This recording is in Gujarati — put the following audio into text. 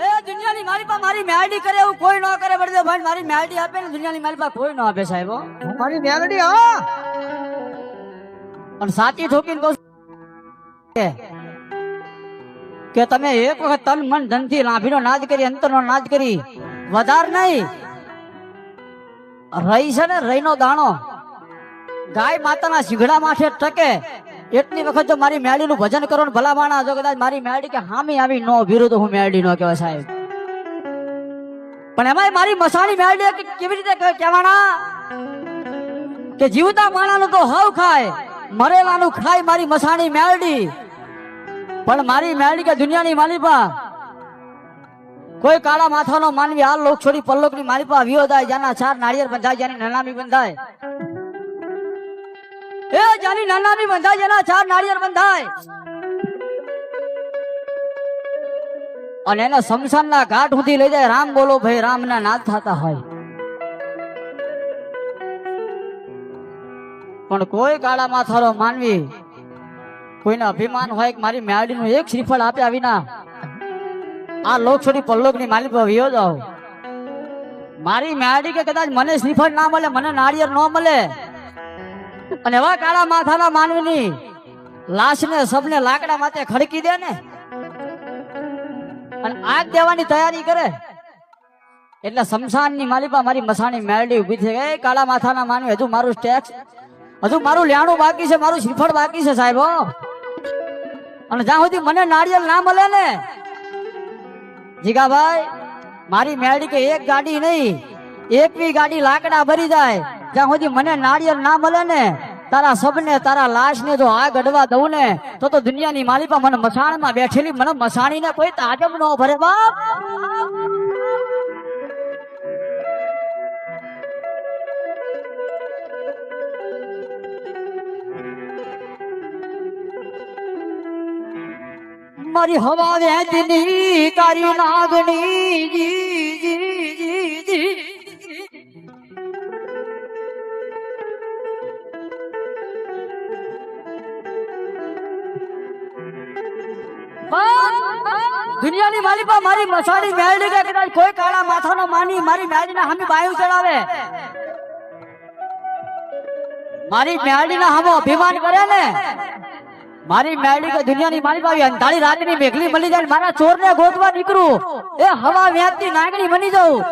એ દુનિયાની મારી પાસે મારી મેલડી કરે એવું કોઈ ન કરે બળદેવ ભાઈ મારી મેલડી આપે ને દુનિયાની મારી પાસે કોઈ ન આપે સાહેબ મારી મેલડી હા. પણ સાચી ઠોકીને કહું કે- કે તમે એક વખત તન મન ધનથી લાભીનો નાદ કરી અંતરનો નાદ કરી વધાર નહીં. રહી છે ને રહીનો દાણો. ગાય માતાના શીઘડા માથે ટકે. એટલી વખત જો મારી મેળીનું ભજન કરો ને ભલા માણા જો કદાચ મારી મેળી કે હામી આવી નો ભીરું હું મેળી નો કહેવાય સાહેબ. પણ એમાંય મારી મસાણી મેળડી કે કેવી રીતે કહેવાના કે જીવતા માણાનું તો હવ ખાય, મરેલાનું ખાય મારી મસાણી મેળડી પણ મારી મેળડી કે દુનિયાની માલિપા, કોઈ કાળા માથાનો માનવી આ લોક છોડી પલ્લોકની માલિપા વિયો થાય જ્યાંના ચાર નાળિયેર બંધાય, જ્યાંની નનામી બંધાય. એ જ્યાંની નનામી બંધાય જેના ચાર નાળિયેર બંધાય. અને એને શમશાનના ઘાટ સુધી લઈ જાય. રામ બોલો ભાઈ, રામના નાદ થતા હોય. પણ કોઈ કાળા માથારો માનવી, કોઈને અભિમાન હોય કે મારી નું એક શ્રીફળ આપ્યા વિના, આ લોક છોડી પલ્લોકની માલિક વિયો જાવ મારી મ્યાડી કે કદાચ મને શ્રીફળ ના મળે, મને નાળિયેર ન મળે. અને એવા કાળા માથાના માનવીની લાશને સબને લાકડા માથે ખડકી દે ને. અને આગ દેવાની તૈયારી કરે. એટલે શમશાનની માલિપા મારી મસાણી મેળડી ઊભી થઈ ગઈ. કાળા માથાના માનવી, હજુ મારું ટેક્સ હજુ મારું લેણું બાકી છે, મારું શ્રીફળ બાકી છે સાહેબ અને જ્યાં સુધી મને નાળિયેર ના મળે ને, જીગાભાઈ, મારી મેળડી કે એક ગાડી નહીં એકવી ગાડી લાકડા ભરી જાય. જ્યાં સુધી મને નાળિયેર ના મળે ને, તારા સબને તારા લાશ ને જો આ ગડવા દઉં ને, તો તો દુનિયાની માલિપા મને મસાણમાં બેઠેલી, મને મસાણીને કોઈ તાજબ ન ભરે, બાપ. મારી હવા વેચની તારી નાગણી જી દુનિયાની માલિકા મારી મસાણી મેળડી કે કદાચ કોઈ કાળા માથાનો માની મારી મેળડીના હામી બાયું ચડાવે. મારી મેળડીના હામો અભિમાન કરે ને. મારી મેળી કે દુનિયાની મારી પાવી અંધારી રાતની મેઘલી મળી જાય મારા ચોરને ગોતવા નીકળું. એ હવા વ્યાજની નાગણી બની જાઉં.